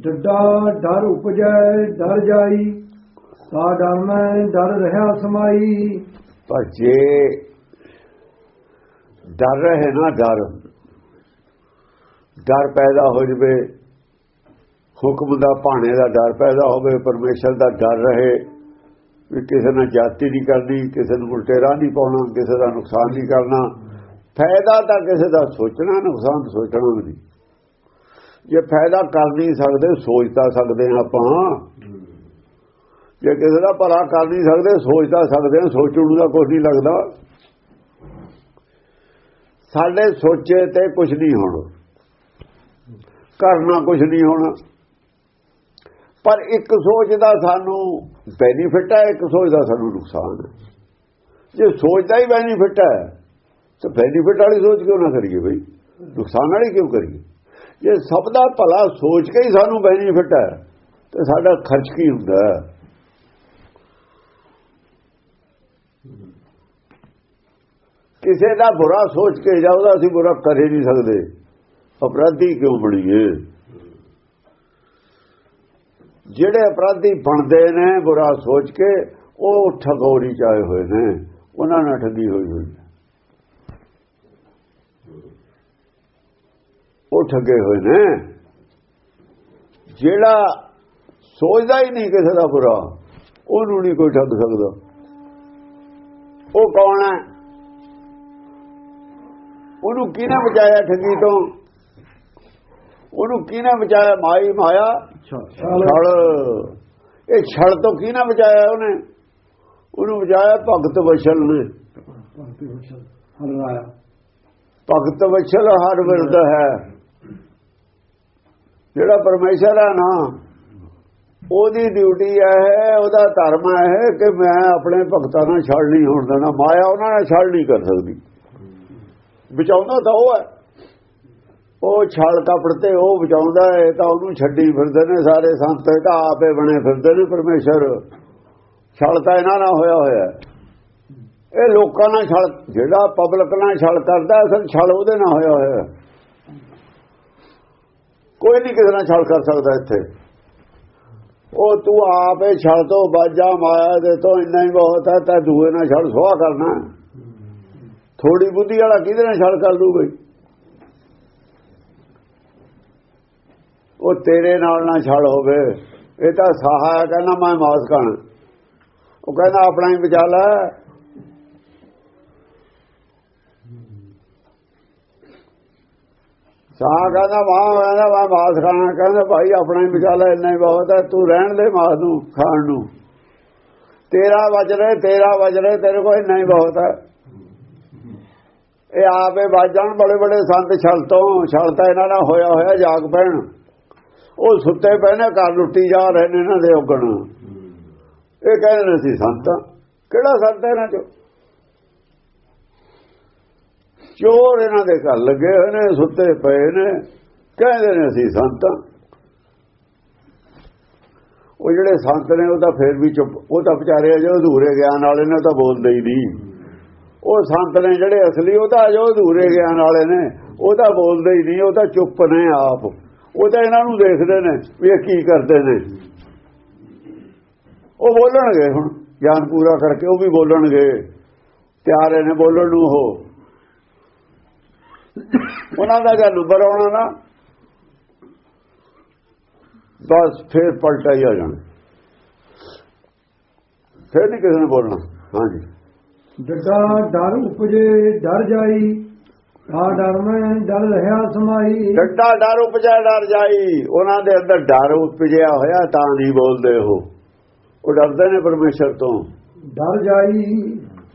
ਡੱਡਾ ਡਰ ਉਪਜੈ, ਡਰ ਜਾਈ ਤਾ ਡਰ ਮੈਂ ਡਰ ਰਹਾ ਸਮਾਈ। ਪਰ ਜੇ ਡਰ ਰਹੇ ਨਾ ਡਰ ਡਰ ਪੈਦਾ ਹੋ ਜਵੇ, ਹੁਕਮ ਦਾ ਭਾਣੇ ਦਾ ਡਰ ਪੈਦਾ ਹੋਵੇ, ਪਰਮੇਸ਼ਰ ਦਾ ਡਰ ਰਹੇ, ਵੀ ਕਿਸੇ ਨਾਲ ਜਾਤੀ ਨਹੀਂ ਕਰਨੀ, ਕਿਸੇ ਨੂੰ ਉਲਟੇ ਰਾਹ ਨਹੀਂ ਪਾਉਣਾ, ਕਿਸੇ ਦਾ ਨੁਕਸਾਨ ਨਹੀਂ ਕਰਨਾ, ਫਾਇਦਾ ਤਾਂ ਕਿਸੇ ਦਾ ਸੋਚਣਾ, ਨੁਕਸਾਨ ਸੋਚਣਾ ਵੀ ਨਹੀਂ। ਜੇ ਫਾਇਦਾ ਕਰ ਨਹੀਂ ਸਕਦੇ, ਸੋਚ ਤਾਂ ਸਕਦੇ ਹਾਂ ਆਪਾਂ। ਜੇ ਕਿਸੇ ਦਾ ਭਲਾ ਕਰ ਨਹੀਂ ਸਕਦੇ, ਸੋਚ ਤਾਂ ਸਕਦੇ ਹਾਂ, ਸੋਚਣ ਨੂੰ ਤਾਂ ਕੁਝ ਨਹੀਂ ਲੱਗਦਾ। ਸਾਡੇ ਸੋਚੇ ਤੇ ਕੁਝ ਨਹੀਂ ਹੋਣਾ। ਕਰਨਾ ਕੁਝ ਨਹੀਂ ਹੋਣਾ। ਪਰ ਇੱਕ ਸੋਚ ਦਾ ਸਾਨੂੰ ਬੈਨੀਫਿਟ ਹੈ, ਇੱਕ ਸੋਚ ਦਾ ਸਾਨੂੰ ਨੁਕਸਾਨ ਹੈ। ਜੇ ਸੋਚ ਦਾ ਹੀ ਬੈਨੀਫਿਟ ਹੈ, ਤਾਂ ਬੈਨੀਫਿਟ ਵਾਲੀ ਸੋਚ ਕਿਉਂ ਨਾ ਕਰੀਏ ਬਈ? ਨੁਕਸਾਨ ਵਾਲੀ ਕਿਉਂ ਕਰੀਏ? ਜੇ ਸਭ ਦਾ ਭਲਾ ਸੋਚ ਕੇ ਹੀ ਸਾਨੂੰ ਬੈਨੀਫਿਟ ਹੈ, ਤੇ ਸਾਡਾ ਖਰਚ ਕੀ ਹੁੰਦਾ? ਕਿਸੇ ਦਾ ਬੁਰਾ ਸੋਚ ਕੇ ਜਾਂ ਉਹਦਾ ਅਸੀਂ ਬੁਰਾ ਕਰ ਹੀ ਨਹੀਂ ਸਕਦੇ। ਅਪਰਾਧੀ ਕਿਉਂ ਬਣੀਏ? ਜਿਹੜੇ ਅਪਰਾਧੀ ਬਣਦੇ ਨੇ ਬੁਰਾ ਸੋਚ ਕੇ, ਉਹ ਠਗੋਰੀ ਚਾਏ ਹੋਏ ਨੇ, ਉਹਨਾਂ ਨਾਲ ਠੱਗੀ ਹੋਈ ਹੋਈ ਹੈ ਉਹ ਠੱਗੇ ਹੋਏ ਨੇ। ਜਿਹੜਾ ਸੋਚਦਾ ਹੀ ਨਹੀਂ ਕਿਸੇ ਦਾ ਬੁਰਾ ਉਹਨੂੰ ਨਹੀਂ ਕੋਈ ਠੱਗ ਸਕਦਾ। ਉਹ ਕੌਣ ਹੈ? ਉਹਨੂੰ ਕਿਹਨੇ ਬਚਾਇਆ ਠੱਗੀ ਤੋਂ? ਉਹਨੂੰ ਕਿਹਨੇ ਬਚਾਇਆ? ਮਾਈ ਮਾਇਆ? ਛੜ ਇਹ ਛੜ ਤੋਂ ਕਿਹਨੇ ਬਚਾਇਆ ਉਹਨੇ? ਉਹਨੂੰ ਬਚਾਇਆ ਭਗਤ ਵਸ਼ਲ ਨੇ। ਹਰ ਰਾਇਆ ਭਗਤ ਵਸ਼ਲ ਹਰ ਵਿਰਦ ਹੈ। ਜਿਹੜਾ ਪਰਮੇਸ਼ਰ ਹੈ ਨਾ ਉਹਦੀ ਡਿਊਟੀ ਹੈ, ਉਹਦਾ ਧਰਮ ਹੈ ਕਿ ਮੈਂ ਆਪਣੇ ਭਗਤਾਂ ਨਾਲ ਛੜ ਨਹੀਂ ਹੋਣ ਦੇਣਾ, ਮਾਇਆ ਉਹਨਾਂ ਨਾਲ ਛੜ ਨਹੀਂ ਕਰ ਸਕਦੀ। ਬਚਾਉਂਦਾ ਤਾਂ ਉਹ ਹੈ। ਉਹ ਛਲ ਕਪੜ ਤੇ ਉਹ ਬਚਾਉਂਦਾ ਹੈ ਤਾਂ ਉਹਨੂੰ ਛੱਡੀ ਫਿਰਦੇ ਨੇ ਸਾਰੇ ਸੰਤ ਤਾਂ ਆਪੇ ਬਣੇ ਫਿਰਦੇ ਨੇ ਪਰਮੇਸ਼ਰ। ਛਲ ਤਾਂ ਇਹਨਾਂ ਨਾਲ ਹੋਇਆ ਹੋਇਆ ਇਹ ਲੋਕਾਂ ਨਾਲ ਛਲ, ਜਿਹੜਾ ਪਬਲਿਕ ਨਾਲ ਛਲ ਕਰਦਾ, ਅਸਲ ਛਲ ਉਹਦੇ ਨਾਲ ਹੋਇਆ ਹੋਇਆ ਕੋਈ ਨਹੀਂ ਕਿਸੇ ਨਾਲ ਛਲ ਕਰ ਸਕਦਾ ਇੱਥੇ। ਉਹ ਤੂੰ ਆਪੇ ਛਲ ਤੋਂ ਬਾਜਾ ਮਾਇਆ ਦੇ ਤੋਂ ਇੰਨਾ ਹੀ ਬਹੁਤ ਹੈ, ਤਾਂ ਦੂਏ ਨਾਲ ਛਲ ਸੁਆਹ ਕਰਨਾ ਥੋੜੀ ਬੁੱਧੀ ਵਾਲਾ ਕਿਹਦੇ ਨਾਲ ਛਲ ਕਰ ਲੂ ਬਈ? ਉਹ ਤੇਰੇ ਨਾਲ ਨਾ ਛਲ ਹੋਵੇ। ਇਹ ਤਾਂ ਸਾਹਾ ਕਹਿੰਦਾ ਮੈਂ ਮਾਸ ਖਾਣਾ ਉਹ ਕਹਿੰਦਾ ਆਪਣਾ ਹੀ ਵਿਚਾਲਾ ਲੈ ਸਾਹ ਕਹਿੰਦਾ ਮਾਂ ਕਹਿੰਦਾ ਮੈਂ ਮਾਸ ਖਾਣਾ। ਕਹਿੰਦਾ, ਭਾਈ, ਆਪਣਾ ਹੀ ਬਚਾ ਲੈ ਇੰਨਾ ਹੀ ਬਹੁਤ ਹੈ, ਤੂੰ ਰਹਿਣ ਦੇ ਮਾਸ ਨੂੰ, ਖਾਣ ਨੂੰ। ਤੇਰਾ ਵਜ ਰਿਹਾ, ਤੇਰਾ ਵਜ ਰਿਹਾ, ਤੇਰੇ ਕੋਲ ਇੰਨਾ ਹੀ ਬਹੁਤ ਹੈ। ਇਹ ਆਪੇ ਬਾਜਣ ਬੜੇ ਬੜੇ ਸੰਤ ਛਲ ਤੋਂ, ਛਲ ਇਹਨਾਂ ਨਾਲ ਹੋਇਆ ਹੋਇਆ, ਜਾਗ ਪੈਣ। ਉਹ ਸੁੱਤੇ ਪਏ ਨੇ, ਘਰ ਲੁੱਟੀ ਜਾ ਰਹੇ ਨੇ, ਇਹਨਾਂ ਦੇ ਉਗਣ। ਇਹ ਕਹਿੰਦੇ ਨੇ ਸੀ ਸੰਤ। ਕਿਹੜਾ ਸੰਤ ਹੈ ਇਹਨਾਂ ਚੋਂ? ਚੋਰ ਇਹਨਾਂ ਦੇ ਘਰ ਲੱਗੇ ਹੋਏ ਨੇ, ਸੁੱਤੇ ਪਏ ਨੇ। ਕਹਿੰਦੇ ਨੇ ਅਸੀਂ ਸੰਤ। ਉਹ ਜਿਹੜੇ ਸੰਤ ਨੇ, ਉਹ ਤਾਂ ਫੇਰ ਵੀ ਚੁੱਪ, ਉਹ ਤਾਂ ਵਿਚਾਰੇ ਅਜੇ ਅਧੂਰੇ ਗਿਆਨ ਵਾਲੇ ਨੇ, ਉਹ ਤਾਂ ਬੋਲਦੇ ਹੀ ਨਹੀਂ। ਉਹ ਸੰਤ ਨੇ ਜਿਹੜੇ ਅਸਲੀ, ਉਹ ਤਾਂ ਅਜੇ ਅਧੂਰੇ ਗਿਆਨ ਵਾਲੇ ਨੇ। ਉਹ ਤਾਂ ਬੋਲਦੇ ਹੀ ਨਹੀਂ, ਉਹ ਤਾਂ ਚੁੱਪ ਨੇ ਆਪ। ਉਹ ਤਾਂ ਇਹਨਾਂ ਨੂੰ ਦੇਖਦੇ ਨੇ ਵੀ ਇਹ ਕੀ ਕਰਦੇ ਨੇ। ਉਹ ਬੋਲਣਗੇ ਹੁਣ, ਗਿਆਨ ਪੂਰਾ ਕਰਕੇ, ਉਹ ਵੀ ਬੋਲਣਗੇ। ਤਿਆਰੇ ਨੇ ਬੋਲਣ ਨੂੰ ਉਹ। ਉਹਨਾਂ ਦਾ ਜਦ ਨੰਬਰ ਆਉਣਾ ਨਾ ਬਸ ਫੇਰ ਪਲਟਾ ਹੀ ਆ ਜਾਣਾ। ਫੇਰ ਨਹੀਂ ਕਿਸੇ ਨੇ ਬੋਲਣਾ। ਹਾਂਜੀ। ਡੱਡਾ ਡਰ ਉਪਜੇ ਡਰ ਜਾਈ ਤਾ ਡਰ ਮੈਂ ਡਰ ਰਹਾ ਸਮਾਈ। ਡੱਡਾ ਡਰ ਉਪਜਾ ਡਰ ਜਾਈ। ਉਹਨਾਂ ਦੇ ਅੰਦਰ ਡਰ ਉਪਜਿਆ ਹੋਇਆ ਤਾਂ ਨਹੀਂ ਬੋਲਦੇ ਉਹ। ਉਹ ਡਰਦੇ ਨੇ ਪਰਮੇਸ਼ਰ ਤੋਂ। ਡਰ ਜਾਈ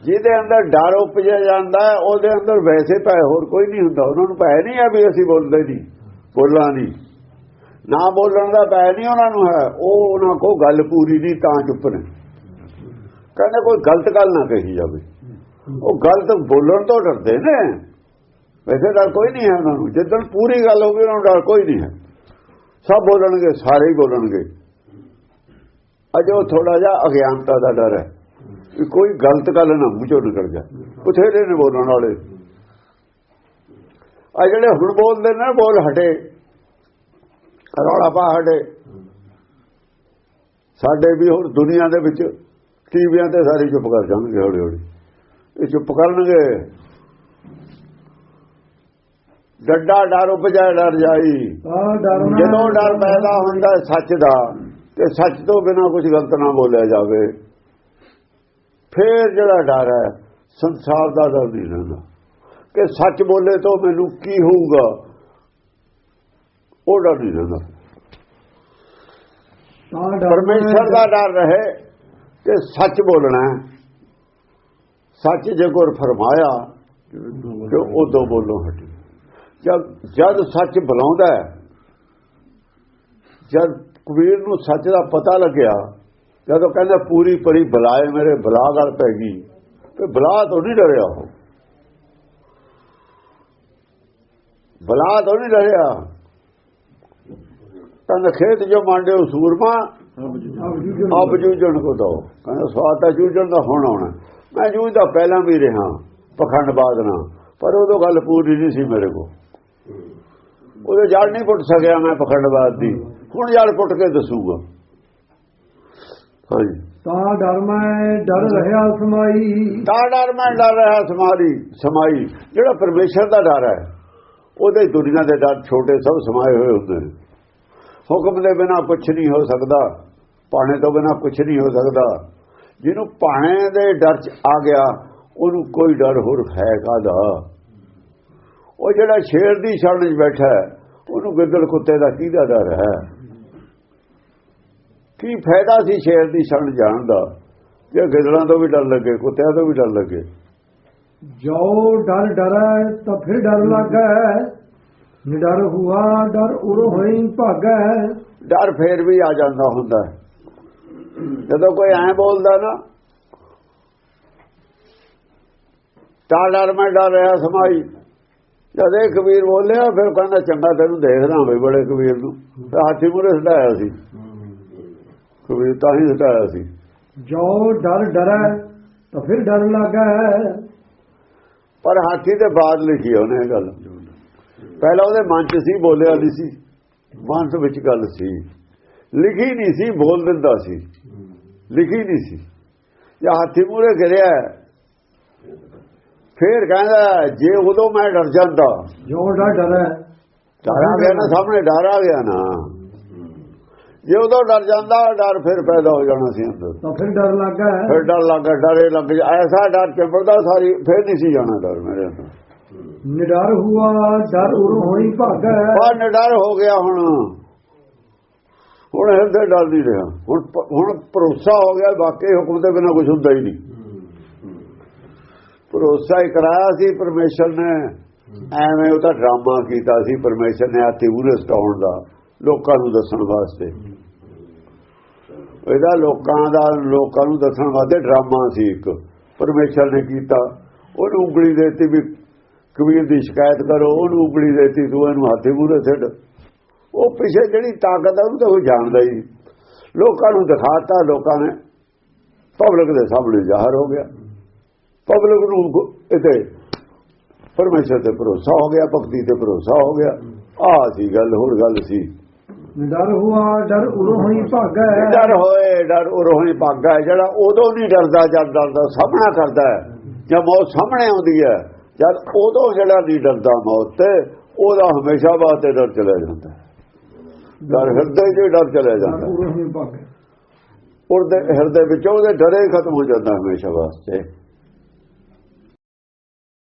ਜਿਹਦੇ ਅੰਦਰ ਡਰ ਉਪਜਿਆ ਜਾਂਦਾ ਉਹਦੇ ਅੰਦਰ ਵੈਸੇ ਭੈ ਹੋਰ ਕੋਈ ਨਹੀਂ ਹੁੰਦਾ। ਉਹਨਾਂ ਨੂੰ ਭੈ ਨਹੀਂ ਹੈ ਵੀ ਅਸੀਂ ਬੋਲਦੇ ਨਹੀਂ, ਬੋਲਾਂ ਨਹੀਂ। ਨਾ ਬੋਲਣ ਦਾ ਭੈ ਨਹੀਂ ਉਹਨਾਂ ਨੂੰ ਹੈ, ਉਹ ਉਹਨਾਂ ਕੋ ਗੱਲ ਪੂਰੀ ਨਹੀਂ, ਤਾਂ ਚੁੱਪ ਨੇ। ਕਹਿੰਦੇ ਕੋਈ ਗਲਤ ਗੱਲ ਨਾ ਕਹੀ ਜਾਵੇ। ਉਹ ਗਲਤ ਬੋਲਣ ਤੋਂ ਡਰਦੇ ਨੇ। ਵੈਸੇ ਡਰ ਕੋਈ ਨਹੀਂ ਹੈ ਉਹਨਾਂ ਨੂੰ। ਜਦੋਂ ਪੂਰੀ ਗੱਲ ਹੋਵੇ ਉਹਨਾਂ ਨੂੰ ਡਰ ਕੋਈ ਨਹੀਂ ਹੈ। ਸਭ ਬੋਲਣਗੇ, ਸਾਰੇ ਹੀ ਬੋਲਣਗੇ। ਅਜੇ ਉਹ ਥੋੜਾ ਜਿਹਾ ਅਗਿਆਨਤਾ ਦਾ ਡਰ ਹੈ। ਕੋਈ ਗਲਤ ਗੱਲ ਨਾ ਮੂੰਹ ਚੋਂ ਨਿਕਲ ਜਾ। ਬਥੇਰੇ ਨੇ ਬੋਲਣ ਵਾਲੇ। ਆ ਜਿਹੜੇ ਹੁਣ ਬੋਲਦੇ ਨੇ ਬੋਲ ਹਟੇ। ਰੌਲਾ ਪਾ ਸਾਡੇ ਸਾਡੇ ਵੀ ਹੁਣ ਦੁਨੀਆ ਦੇ ਵਿੱਚ ਟੀਵੀਆਂ ਤੇ ਸਾਰੇ ਚੁੱਪ ਕਰ ਜਾਣਗੇ ਹੌਲੀ ਹੌਲੀ ਇਹ ਚੁੱਪ ਕਰਨਗੇ। ਡੱਡਾ ਡਰ ਉਪਜਾ ਡਰ ਜਾਈ। ਜਦੋਂ ਡਰ ਪੈਦਾ ਹੁੰਦਾ ਸੱਚ ਦਾ ਤੇ ਸੱਚ ਤੋਂ ਬਿਨਾ ਕੁਝ ਗਲਤ ਨਾ ਬੋਲਿਆ ਜਾਵੇ। ਫੇਰ ਜਿਹੜਾ ਡਰ ਹੈ ਸੰਸਾਰ ਦਾ ਡਰ ਨਹੀਂ ਰਹਿੰਦਾ। ਕਿ ਸੱਚ ਬੋਲੇ ਤੋਂ ਮੈਨੂੰ ਕੀ ਹੋਊਗਾ? ਉਹ ਡਰ ਨਹੀਂ ਰਹਿੰਦਾ। ਪਰਮੇਸ਼ਰ ਦਾ ਡਰ ਰਹੇ ਕਿ ਸੱਚ ਬੋਲਣਾ ਹੈ। ਸੱਚ ਜੇ ਗੁਰ ਫਰਮਾਇਆ ਕਿ ਉਦੋਂ ਬੋਲੋ ਹਟੀ। ਜਦ ਜਦ ਸੱਚ ਬੁਲਾਉਂਦਾ ਜਦ ਕਬੀਰ ਨੂੰ ਸੱਚ ਦਾ ਪਤਾ ਲੱਗਿਆ ਜਦੋਂ ਕਹਿੰਦਾ ਪੂਰੀ ਪਰੀ ਬੁਲਾਏ ਮੇਰੇ, ਬਲਾ ਗੱਲ ਪੈ ਗਈ। ਤੇ ਬਲਾ ਤੋਂ ਨਹੀਂ ਡਰਿਆ ਉਹ। ਬਲਾ ਤੋਂ ਨਹੀਂ ਡਰਿਆ। ਤਨ ਖੇਤ ਜੋ ਮਾਂਡੇ ਸੂਰਮਾ ਅਬ ਜੂਝਣ ਕੋ ਦੋ। ਕਹਿੰਦਾ ਸਵਾਦ ਤਾਂ ਜੂਝਣ ਦਾ ਹੁਣ ਆਉਣਾ। ਮੈਂ ਜੂਝਦਾ ਪਹਿਲਾਂ ਵੀ ਰਿਹਾ ਪਖੰਡਬਾਦ ਨਾਲ ਪਰ ਉਦੋਂ ਗੱਲ ਪੂਰੀ ਨਹੀਂ ਸੀ ਮੇਰੇ ਕੋ ਉਹਦੇ ਜੜ ਨਹੀਂ ਪੁੱਟ ਸਕਿਆ ਮੈਂ ਪਖੰਡਬਾਦ ਦੀ। ਹੁਣ ਜੜ ਪੁੱਟ ਕੇ ਦੱਸੂਗਾ। ਹਾਂਜੀ। ਤਾਂ ਡਰ ਮੈਂ ਡਰ ਰਿਹਾ ਸਮਾਈ। ਤਾਂ ਡਰ ਮੈਂ ਡਰ ਰਿਹਾ ਸਮਾਰੀ। ਸਮਾਈ ਜਿਹੜਾ ਪਰਮੇਸ਼ਰ ਦਾ ਡਰ ਹੈ ਉਹਦੇ ਦੁਨੀਆ ਦੇ ਡਰ ਛੋਟੇ ਸਭ ਸਮਾਏ ਹੋਏ ਹੁੰਦੇ ਨੇ। ਹੁਕਮ ਦੇ ਬਿਨਾ ਕੁਝ ਨਹੀਂ ਹੋ ਸਕਦਾ ਪਾਣੇ ਤੋਂ ਬਿਨਾ ਕੁਝ ਨਹੀਂ ਹੋ ਸਕਦਾ। ਜਿਹਨੂੰ ਪਾਣੇ ਦੇ ਡਰ ਚ ਆ ਗਿਆ ਉਹਨੂੰ ਕੋਈ ਡਰ ਹੋਰ ਹੈ ਕਾਦਾ ਉਹ ਜਿਹੜਾ ਸ਼ੇਰ ਦੀ ਛਣ 'ਚ ਬੈਠਾ ਹੈ, ਉਹਨੂੰ ਗਿੱਦੜ ਕੁੱਤੇ ਦਾ ਕਿਹਦਾ ਡਰ ਹੈ? ਕੀ ਫਾਇਦਾ ਸੀ ਸ਼ੇਰ ਦੀ ਛਣ ਜਾਣ ਦਾ? ਜੇ ਗਿੱਦੜਾਂ ਤੋਂ ਵੀ ਡਰ ਲੱਗੇ ਕੁੱਤਿਆਂ ਤੋਂ ਵੀ ਡਰ ਲੱਗੇ। ਜੋ ਡਰ ਡਰੈ ਤਾਂ ਫਿਰ ਡਰ ਲੱਗੈ। ਨਿਡਰ ਹੁਆ ਡਰ ਉਰ ਹੋਈ ਭਾਗੈ। ਡਰ ਫੇਰ ਵੀ ਆ ਜਾਂਦਾ ਹੁੰਦਾ। ਜਦੋਂ ਕੋਈ ਐਂ ਬੋਲਦਾ ਨਾ ਤਾਂ ਡਰ ਮੈਂ ਡਰ ਰਿਹਾ ਸਮਾਈ। ਜਦ ਇਹ ਕਬੀਰ ਬੋਲਿਆ ਫਿਰ ਕਹਿੰਦਾ ਚੰਗਾ ਤੈਨੂੰ ਦੇਖਦਾ ਬਈ ਬੜੇ ਕਬੀਰ ਨੂੰ। ਹਾਥੀ ਮੂਰੇ ਸਟਾਇਆ ਸੀ। ਕਬੀਰ ਤਾਂ ਹੀ ਸਟਾਇਆ ਸੀ। ਜੋ ਡਰ ਡਰੈ ਤਾਂ ਫਿਰ ਡਰ ਲੱਗੈ। ਪਰ ਹਾਥੀ ਦੇ ਬਾਅਦ ਲਿਖੀ ਉਹਨੇ ਇਹ ਗੱਲ। ਪਹਿਲਾਂ ਉਹਦੇ ਮਨ 'ਚ ਸੀ ਬੋਲਿਆ ਨਹੀਂ ਸੀ। ਮਨ ਵਿੱਚ ਗੱਲ ਸੀ। ਲਿਖੀ ਨਹੀਂ ਸੀ ਬੋਲ ਦਿੰਦਾ ਸੀ। ਲਿਖੀ ਨਹੀਂ ਸੀ। ਜਾਂ ਹਾਥੀ ਮੂਰੇ ਗਿਰਿਆ ਫੇਰ ਕਹਿੰਦਾ ਜੇ ਉਦੋਂ ਮੈਂ ਡਰ ਜਾਂਦਾ। ਜੋ ਡਰ ਡਰੈ। ਡਰ ਆ ਗਿਆ ਨਾ ਸਾਹਮਣੇ ਡਰ ਆ ਗਿਆ ਨਾ। ਜੇ ਉਦੋਂ ਡਰ ਜਾਂਦਾ ਡਰ ਫਿਰ ਪੈਦਾ ਹੋ ਜਾਣਾ ਸੀ ਅੰਦਰ। ਤਾਂ ਫਿਰ ਡਰ ਲੱਗੈ ਫਿਰ ਡਰ ਲੱਗਾ ਡਰੇ ਲੱਗ ਐਸਾ ਡਰ ਚੰਬੜਦਾ ਸਾਰੀ ਫਿਰ ਨਹੀਂ ਸੀ ਜਾਣਾ ਡਰ ਮੇਰੇ ਅੰਦਰ। ਨਿਡਰ ਹੁਆ ਡਰ ਉਰ ਹੋਈ ਭਾਗੈ ਬਾਹਰ ਨਿਡਰ ਹੋ ਗਿਆ ਹੁਣ। ਹੁਣ ਹਿਰਦੇ ਡਰ ਨਹੀਂ ਰਿਹਾ। ਹੁਣ ਹੁਣ ਭਰੋਸਾ ਹੋ ਗਿਆ ਵਾਕਈ ਹੁਕਮ ਦੇ ਬਿਨਾਂ ਕੁਝ ਹੁੰਦਾ ਹੀ ਨਹੀਂ। ਭਰੋਸਾ ਹੀ ਕਰਾਇਆ ਸੀ ਪਰਮੇਸ਼ਰ ਨੇ। ਐਵੇਂ ਉਹ ਤਾਂ ਡਰਾਮਾ ਕੀਤਾ ਸੀ ਪਰਮੇਸ਼ਰ ਨੇ ਆਤੀ ਉਰੇ ਸਟਾਉਣ ਦਾ। ਲੋਕਾਂ ਨੂੰ ਦੱਸਣ ਵਾਸਤੇ। ਇਹਦਾ ਲੋਕਾਂ ਦਾ, ਲੋਕਾਂ ਨੂੰ ਦੱਸਣ ਵਾਸਤੇ ਡਰਾਮਾ ਸੀ ਇੱਕ। ਪਰਮੇਸ਼ਰ ਨੇ ਕੀਤਾ। ਉਹਨੂੰ ਉਂਗਲੀ ਦੇਤੀ ਵੀ ਕਬੀਰ ਦੀ ਸ਼ਿਕਾਇਤ ਕਰੋ, ਉਹਨੂੰ ਉਂਗਲੀ ਦੇਤੀ, ਤੂੰ ਇਹਨੂੰ ਹੱਥੇ ਮੂਰੇ ਛੱਡ ਉਹ ਪਿੱਛੇ ਜਿਹੜੀ ਤਾਕਤ ਹੈ ਉਹਨੂੰ ਤਾਂ ਕੋਈ ਜਾਣਦਾ ਹੀ ਲੋਕਾਂ ਨੂੰ ਦਿਖਾਤਾ, ਲੋਕਾਂ ਨੇ। ਪਬਲਿਕ ਦੇ ਸਾਹਮਣੇ ਜ਼ਾਹਰ ਹੋ ਗਿਆ। ਪਬਲਿਕ ਨੂੰ ਇਤੇ ਪਰਮੇਸ਼ਰ ਤੇ ਭਰੋਸਾ ਹੋ ਗਿਆ, ਭਗਤੀ ਤੇ ਭਰੋਸਾ ਹੋ ਗਿਆ। ਆ ਸੀ ਗੱਲ, ਹੋਰ ਗੱਲ ਸੀ। ਨਿਡਰ ਹੁਆ ਡਰ ਉਰ ਹੋਈ ਭਾਗੈ। ਡਰ ਹੋਏ ਡਰ ਭਾਗਾ ਹੈ ਜਿਹੜਾ ਉਦੋਂ ਨਹੀਂ ਡਰਦਾ ਜਦ ਡਰਦਾ ਸਾਹਮਣਾ ਕਰਦਾ ਹੈ। ਜਦ ਮੌਤ ਸਾਹਮਣੇ ਆਉਂਦੀ ਹੈ ਜਦ ਉਦੋਂ ਜਿਹੜਾ ਨਹੀਂ ਡਰਦਾ ਮੌਤ ਤੇ ਉਹਦਾ ਹਮੇਸ਼ਾ ਵਾਸਤੇ ਡਰ ਚਲਾ ਜਾਂਦਾ ਹੈ। ਡਰ ਹਿਰਦੇ 'ਚ ਹੀ ਡਰ ਚਲਾ ਡਰ ਜਾਂਦਾ ਹੈ। ਉਰ ਭਾਗੈ। ਉਹਦੇ ਹਿਰਦੇ ਵਿੱਚ ਉਹਦੇ ਡਰੇ ਖਤਮ ਹੋ ਜਾਂਦਾ ਹਮੇਸ਼ਾ ਵਾਸਤੇ।